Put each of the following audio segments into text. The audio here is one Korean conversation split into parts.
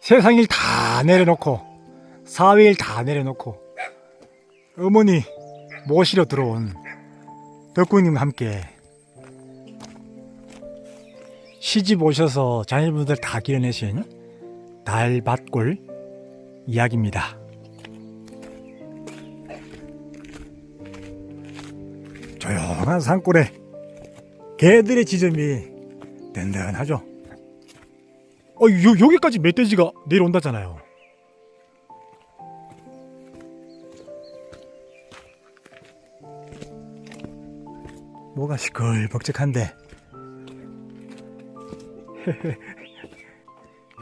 세상 일 다 내려놓고 사회 일 다 내려놓고 어머니 모시러 들어온 덕구님과 함께 시집 오셔서 자녀분들 다 길러내신 달밭골 이야기입니다. 조용한 산골에 개들의 지점이 든든하죠. 어, 요, 여기까지 멧돼지가 내려온다잖아요. 뭐가 시끌벅적한데.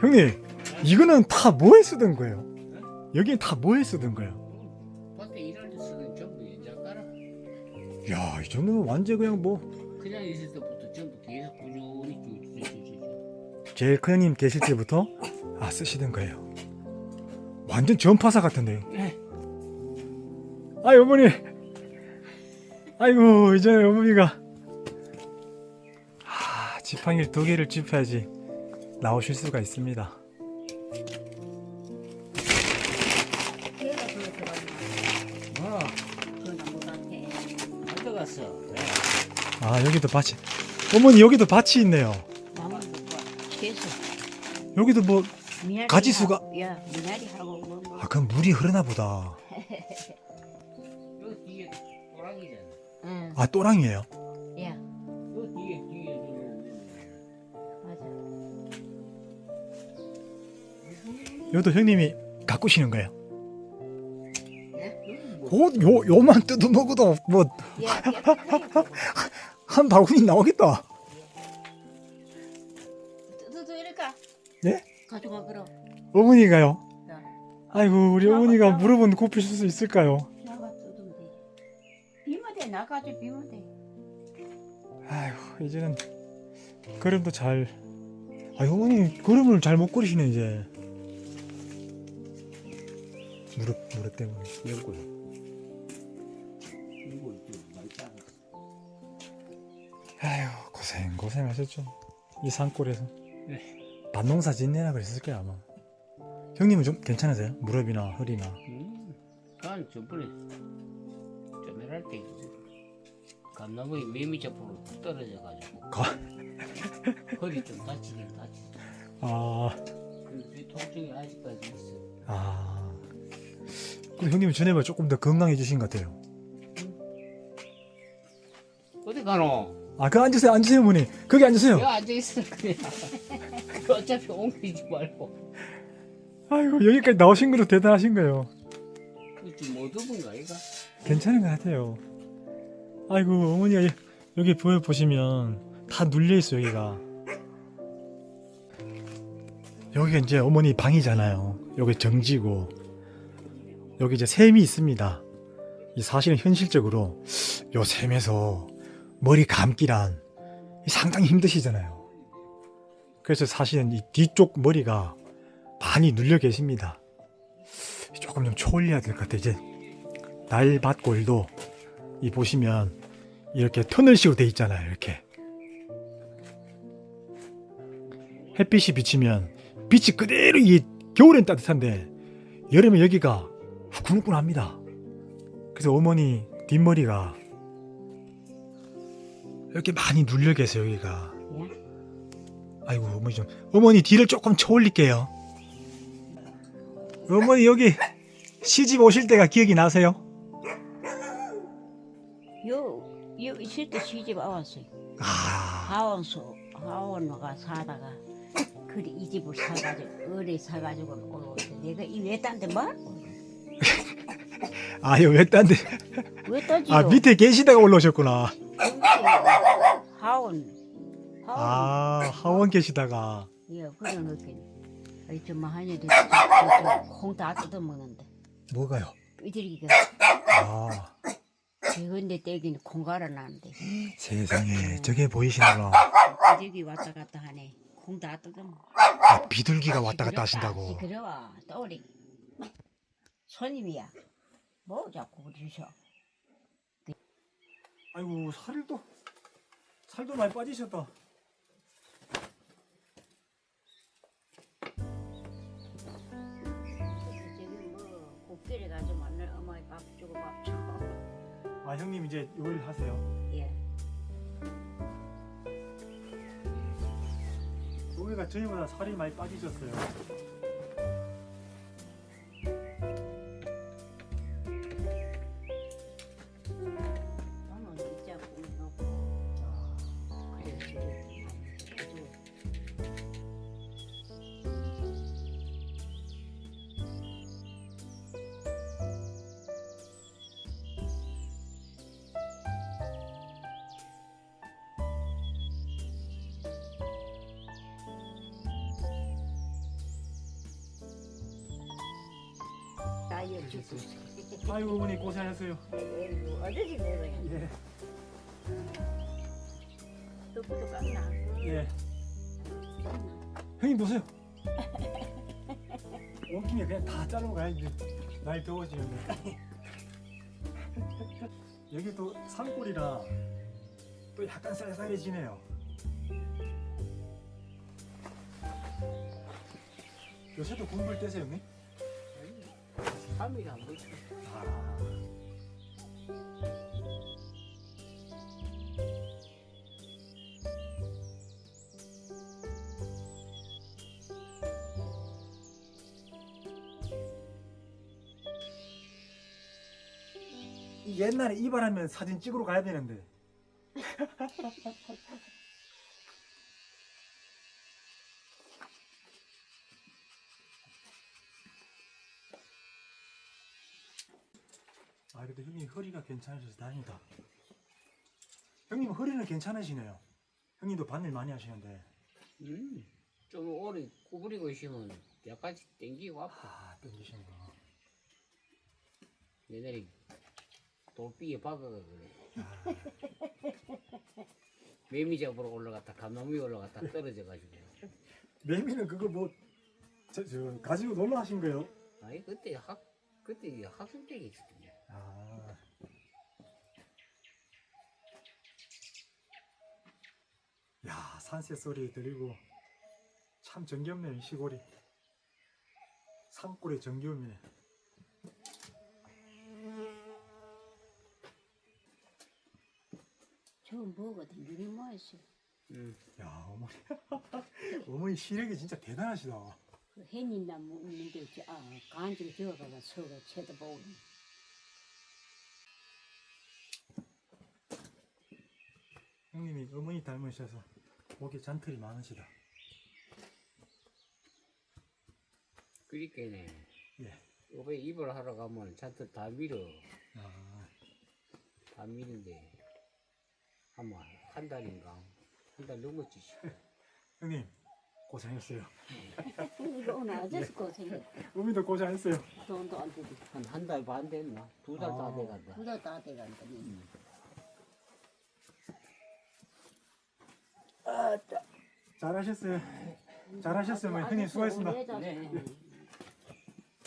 형님, 이거는 다 뭐에 쓰던 거예요? 여기는 다 뭐에 쓰던 거예요? 밖에 일할 때 쓰는 전부 연장 깔아. 야, 이 정도면 완전 그냥 뭐 그냥 있을 때부터 전부 계속 꾸준히. 제일 큰 형님 계실 때부터 아 쓰시던 거예요. 완전 전파사 같은데요. 네. 아이 어머니. 아이고 이제 어머니가 아 지팡이 두 개를 짚어야지 나오실 수가 있습니다. 그래. 아 여기도 밭이 어머니 여기도 밭이 있네요. 여기도 뭐 미나리 가지수가- 하고, 야 미나리 하고 뭐, 뭐. 아, 그럼 물이 흐르나 보다. 요 뒤에 호랑이잖아. 응. 아 또랑이에요. 야 요 뒤에 뒤에 들어오면 맞아 여기도 형님이 가꾸시는 거예요. 여기 뭐곧요 요만 뜯어 먹어도 뭐 한 바구니 나오겠다. 가져가 그럼 어머니가요. 야 아이고 우리 어머니가 나가. 물어본 굽히실 수 있을까요? 나가 뜯으면 돼 비면 돼 나가지 비면 돼 아이고 이제는 걸음도 잘. 아 어머니 걸음을 잘 못 걸으시네 이제. 무릎 무릎 때문에. 작아. 아휴 고생 고생하셨죠. 이 산골에서. 네. 밭농사 짓내라 그랬을 거야 아마. 형님은 좀 괜찮으세요? 무릎이나 허리나. 음, 난 저번에 전멸할 때 감나무에 매미 잡으로 떨어져가지고 가- 허리 좀 다치긴 다치. 아. 그 통증이 아직까지 있어. 아. 그 형님은 전에보다 조금 더 건강해지신 것 같아요. 어디 가노? 아, 그 앉으세요, 앉으세요, 어머니. 거기 앉으세요. 여기 앉아 있어 그냥. 그 어차피 옮기지 말고. 아이고, 여기까지 나오신 것도 대단하신 거예요. 좀못 업은가 이가? 괜찮은 것 같아요. 아이고, 어머니가 여- 여기 보여 보시면 다 눌려 있어 여기가. 여기가 이제 어머니 방이잖아요. 여기 정지고 여기 이제 샘이 있습니다. 이 사실은 현실적으로 요 샘에서 머리 감기란 상당히 힘드시잖아요. 그래서 사실은 이 뒤쪽 머리가 많이 눌려 계십니다. 조금 좀 초올려야 될 것 같아요. 이제 날밭골도 이 보시면 이렇게 터널식으로 돼 있잖아요. 이렇게 햇빛이 비치면 빛이 그대로 이 겨울엔 따뜻한데 여름에 여기가 후끈후끈합니다. 그래서 어머니 뒷머리가 이렇게 많이 눌려 계세요 여기가. 야 아이고 어머니 좀 어머니 뒤를 조금 쳐올릴게요. 어머니 여기 시집 오실 때가 기억이 나세요? 요, 요 있을 때 시집 와왔어요. 아, 하원소, 하원가 사다가 그리 이 집을 사가지고 어리 사가지고 올라오는데 내가 이 외딴데 뭐? 아유 왜딴데? 왜 떠지요? 아 밑에 계시다가 올라오셨구나. 하원. 아 하원 계시다가 예, 그래. 아이 좀 하냐 돼. 콩다 뜯어 먹는데. 뭐가요? 삐들기가 아 대건데 떼기는 콩 갈아놨는데. 세상에 저게 보이시는구나. 삐들기 왔다 갔다 하네. 콩다 뜯어 먹어. 아, 비둘기가 왔다 갔다 하신다고. 시끄러워. 떠오리. 손님이야. 뭐 자꾸 그러셔. 아이고 살도 살도 많이 빠지셨다. 아 형님 이제 요리 하세요. 예. 여기가 저희보다 살이 많이 빠지셨어요. 죽고 아이고 어머니 고생하셨어요. 어디지 예. 똑똑 깎나 예. 형님 보세요. 온 김에 그냥 다 자르고 가야지. 날 더워지면. 여기 또 산골이라 또 약간 쌀쌀해지네요. 요새도 공부를 떼세요, 형님? 3일 안. 이 옛날에 이발하면 사진 찍으러 가야 되는데. 아 그래도 형님 허리가 괜찮으셔서 다행이다. 형님 허리는 괜찮으시네요. 형님도 반일 많이 하시는데. 음. 좀 오래 구부리고 있으면 약간씩 땡기고 아파. 아 땡기시는 거. 옛날에 돌비에 박아가 그래. 아, 매미 잡으러 올라갔다 감나무 위에 올라갔다 떨어져가지고. 매미는 그거 뭐 저, 저 가지고 놀러 하신 거예요? 아니 그때 학 그때 학생 때 있었거든요. 아. 야 산새 소리 들리고 참 정겹네요 이 시골이. 산골의 정겨움이네. 저 뭐거든 유리 뭐였어 음. 야 어머니 어머니 시력이 진짜 대단하시다. 그 해닌나무 있는데 저, 아 간지를 저어가가 서로 쳐다보고 형님이 어머니 닮으셔서 목에 잔털이 많으시다. 그러니까네. 예. 요번에 입을 하러 가면 잔뜩 다 밀어. 아, 다 미는데 아마 한 달인가 한 달 넘었지. 형님 고생했어요. 이거 오늘 어제서 고생해 어머니도 고생했어요. 돈도 안 주고 한한 달 반 됐나? 두 달 다 아. 돼간다. 부자 다 돼간다 잘하셨어요. 잘하셨어요. 수고하셨습니다. 네.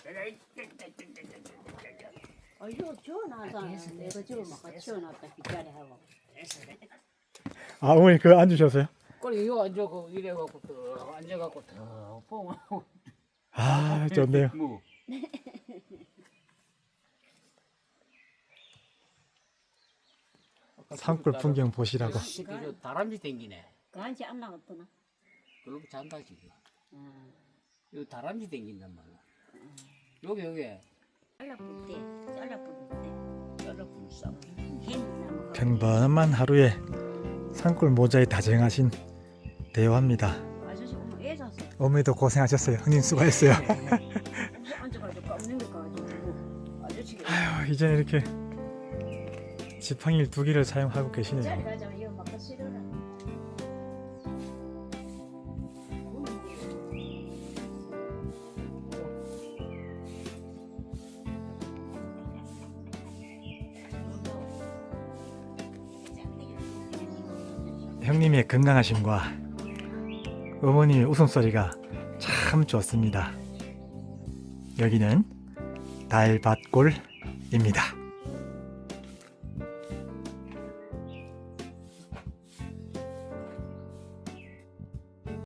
내가 막 지어놨다 빗자리 하고 아 어머니 그거 앉으셨어요? 그래 이거 앉아고 이래갖고 또 앉아갖고 더 뽕하고 아 좋네요. 뭐 산골 풍경 보시라고. 새끼 저 다람쥐 댕기네. 간지 안 나갔구나 그러고 잔다 지금. 아, 이거 다람쥐 댕긴단 말이야. 여기 여기 쌈. 해닌나무 평범한 하루에 산골 모자에 다정하신 대화입니다. 어머니도 고생하셨어요. 형님 수고했어요. 거 가지고 아저씨가 아휴, 이제 이렇게 지팡이 두 개를 사용하고 계시네요. 형님의 건강하심과 어머님의 웃음소리가 참 좋습니다. 여기는 달밭골입니다.